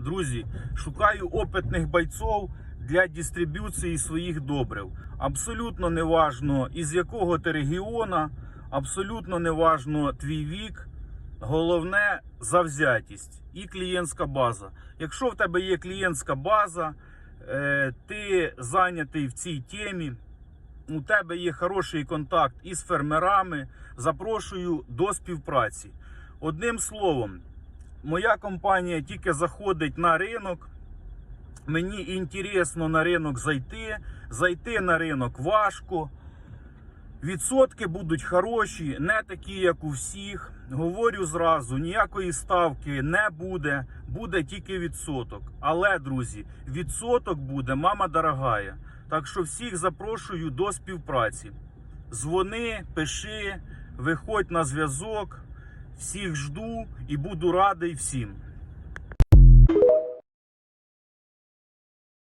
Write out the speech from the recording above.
Друзі, шукаю опитних бойців для дистриб'юції своїх добрив. Абсолютно не важно, із якого ти регіона, абсолютно не важно твій вік. Головне завзятість і клієнтська база. Якщо в тебе є клієнтська база, е, ти зайнятий в цій темі, у тебе є хороший контакт із фермерами, запрошую до співпраці. Одним словом, моя компанія тільки заходить на ринок. Мені інтересно на ринок зайти. Зайти на ринок важко. Відсотки будуть хороші, не такі, як у всіх. Говорю зразу, ніякої ставки не буде, буде тільки відсоток. Але, друзі, відсоток буде, мама дорогая. Так що всіх запрошую до співпраці. Дзвони, пиши, виходь на зв'язок. Всіх жду і буду радий всім.